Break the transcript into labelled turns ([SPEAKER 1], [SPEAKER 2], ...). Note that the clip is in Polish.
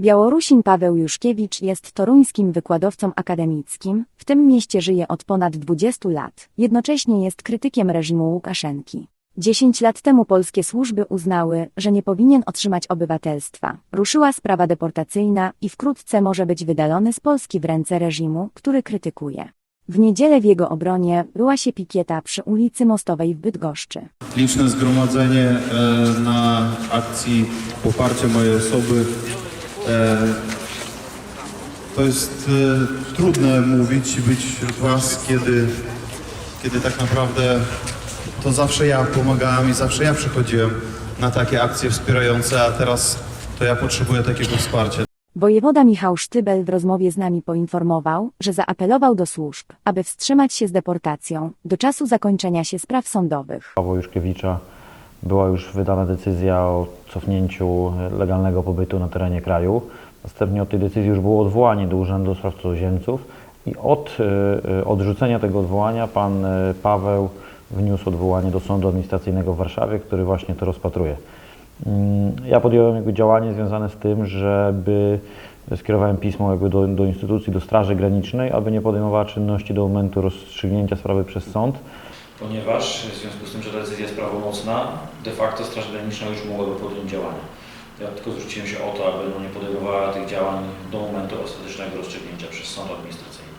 [SPEAKER 1] Białorusin Paweł Juszkiewicz jest toruńskim wykładowcą akademickim, w tym mieście żyje od ponad 20 lat, jednocześnie jest krytykiem reżimu Łukaszenki. 10 lat temu polskie służby uznały, że nie powinien otrzymać obywatelstwa. Ruszyła sprawa deportacyjna i wkrótce może być wydalony z Polski w ręce reżimu, który krytykuje. W niedzielę w jego obronie była się pikieta przy ulicy Mostowej w Bydgoszczy.
[SPEAKER 2] liczne zgromadzenie e, na akcji poparcia mojej osoby. E, To jest e, trudne mówić i być wśród Was, kiedy, kiedy tak naprawdę to zawsze ja pomagałem i zawsze ja przychodziłem na takie akcje wspierające, a teraz to ja potrzebuję takiego wsparcia.
[SPEAKER 1] Wojewoda Michał Sztybel w rozmowie z nami poinformował, że zaapelował do służb, aby wstrzymać się z deportacją do czasu zakończenia się spraw sądowych.
[SPEAKER 3] Pawła Juszkiewicza była już wydana decyzja o cofnięciu legalnego pobytu na terenie kraju. Następnie od tej decyzji już było odwołanie do Urzędu Spraw Cudzoziemców i od e, e, odrzucenia tego odwołania pan e, Paweł wniósł odwołanie do Sądu Administracyjnego w Warszawie, który właśnie to rozpatruje. Mm, Ja podjąłem jakby działanie związane z tym, żeby skierowałem pismo jakby do, do instytucji, do Straży Granicznej, aby nie podejmowała czynności do momentu rozstrzygnięcia sprawy przez sąd.
[SPEAKER 4] Ponieważ w związku z tym, że decyzja jest prawomocna, de facto Straż Graniczna już mogłaby podjąć działania. Ja tylko zwróciłem się o to, aby no, nie podejmowała tych działań do momentu ostatecznego rozstrzygnięcia przez sąd administracyjny.